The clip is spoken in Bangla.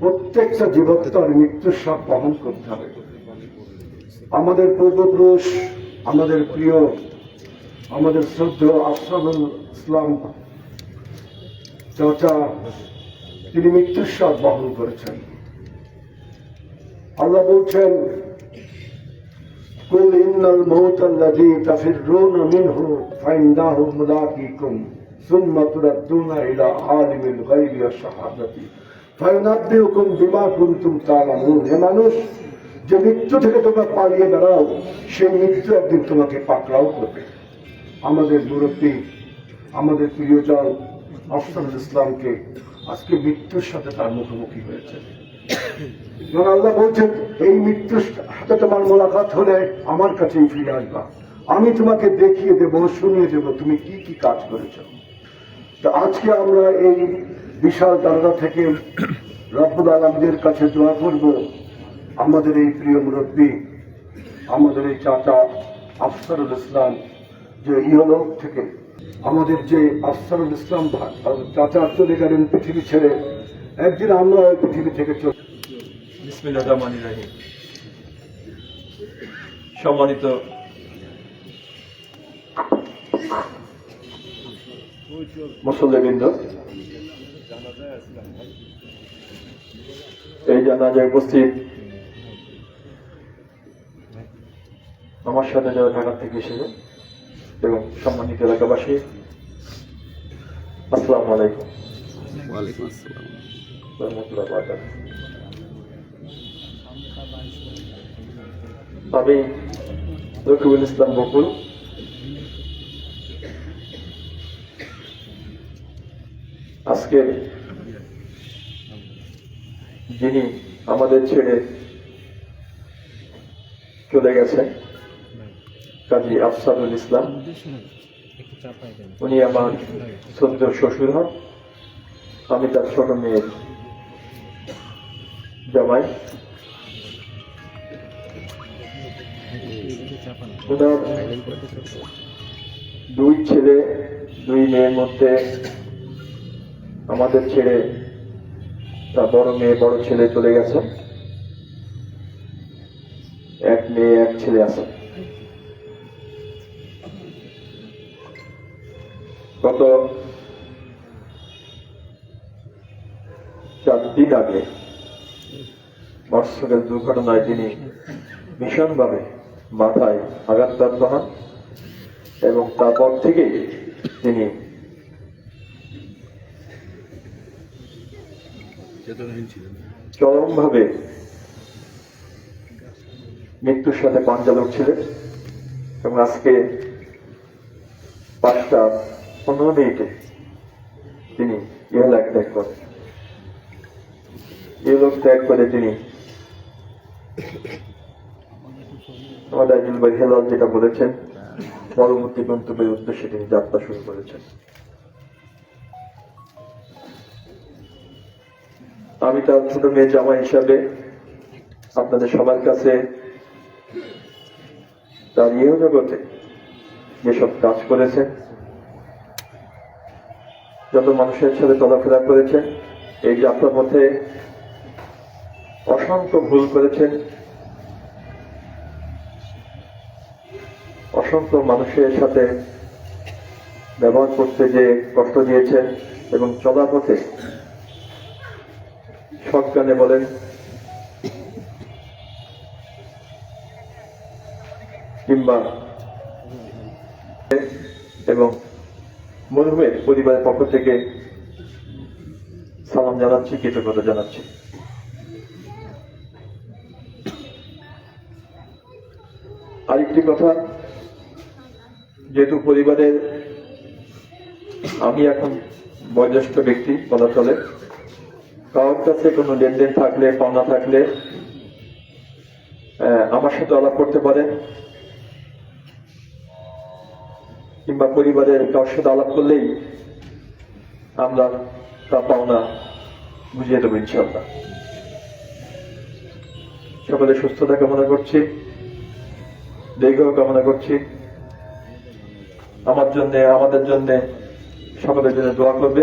প্রত্যেকটা জীবকে তার মৃত্যুর সাপ বহন করতে হবে। আমাদের পূর্বপুরুষ, আমাদের প্রিয়, আমাদের শ্রদ্ধ আফসানুল ইসলাম চাচা, তিনি মৃত্যুর সাপ বহন করেছেন। আল্লাহ বলছেন, কুল ইন্নাল মৌত আল্লাহ তাফির রুন মিনহু ফাইন্দাহু মুলাকিকুম। ثم تردون إلى عالم الغيب والشهادة فينبئكم بما كنتم تعلمون হে মানুষ যে মৃত্যু থেকে তোমরা পালিয়ে বেড়াও সেই মৃত্যু একদিন তোমাকে পাকড়াও করবে আমাদের মুরব্বী আমাদের প্রিয়জন আফসারুল ইসলামকে আজকে মৃত্যুর সাথে তার মুখোমুখি হয়েছে এবং আল্লাহ বলছেন এই মৃত্যুর হাতে তোমার মোলাকাত হলে আমার কাছেই ফিরে আসবা আমি তোমাকে দেখিয়ে দেব শুনিয়ে দেব তুমি কি কি কাজ করেছ তো আজকে আমরা এই বিশাল দারগা থেকে রব্বুল আলমদের কাছে দোয়া করব। আমাদের এই প্রিয় মুরব্বী, আমাদের এই চাচা আফসারুল ইসলাম যে ইহলোক থেকে আমাদের যে আফসারুল ইসলাম চাচা চলে গেলেন পৃথিবী ছেড়ে। একদিন আমরা ওই পৃথিবী থেকে চলে সম্মানিত মুসল্লিবৃন্দ। এই জানাজায় উপস্থিত আমার সাথে যারা ঢাকা থেকে এসেছে এবং সম্মানিত এলাকাবাসী আসসালামু আলাইকুম। আমি রকিবুল ইসলাম বকুল আজকে যিনি আমাদের ছেড়ে চলে গেছেন, কাজী আফসারুল ইসলাম, উনি আমার সদ্য শ্বশুর হন। আমি তার ছোট মেয়ের জামাই। দুই ছেলে, দুই মেয়ের মধ্যে আমাদের ছেড়ে তার বড় মেয়ে, বড় ছেলে চলে গেছে। এক মেয়ে, এক ছেলে আছে। গত চার দিন আগে মোটরসাইকেল দুর্ঘটনায় তিনি ভীষণভাবে মাথায় আঘাতপ্রাপ্ত হন এবং তারপর থেকেই তিনি ছিলেন। চরমভাবে মৃত্যুর সাথে পাঞ্জা লড়ছিলেন এবং আজকে পাঁচটা পনেরো মিনিটে তিনি ইহলাক ত্যাগ করেন। ইহলোক ত্যাগ করে তিনি আমাদের ভাই হেলাল যেটা বলেছেন, পরবর্তী গন্তব্যের উদ্দেশ্যে তিনি যাত্রা শুরু করেছেন। আমি তার ছোট মেয়ে জামা হিসাবে আপনাদের সবার কাছে, তার ইহ জগতে যেসব কাজ করেছেন, যত মানুষের সাথে চলাফেরা করেছেন, এই যাত্রা পথে অসংখ্য ভুল করেছেন, অসংখ্য মানুষের সাথে ব্যবহার করতে যে কষ্ট দিয়েছেন এবং চলার পথে সজ্ঞানে বলেন, কিংবা এবং মরহুমের পরিবারের পক্ষ থেকে সালাম জানাচ্ছি, কৃতজ্ঞতা জানাচ্ছি। আরেকটি কথা, যেহেতু পরিবারের আমি এখন বয়োজ্যেষ্ঠ ব্যক্তি বলা চলে কারোর কাছে কোনো লেনদেন থাকলে পাওনা থাকলে আমার সাথে আলাপ করতে পারেন কিংবা পরিবারের কারোর সাথে আলাপ করলেই আমরা তা পাওনা বুঝিয়ে দেবো ইনশাল্লাহ সকলে সুস্থতা কামনা করছি দীর্ঘ কামনা করছি। আমার জন্য, আমাদের জন্য সকলের জন্য দোয়া করবে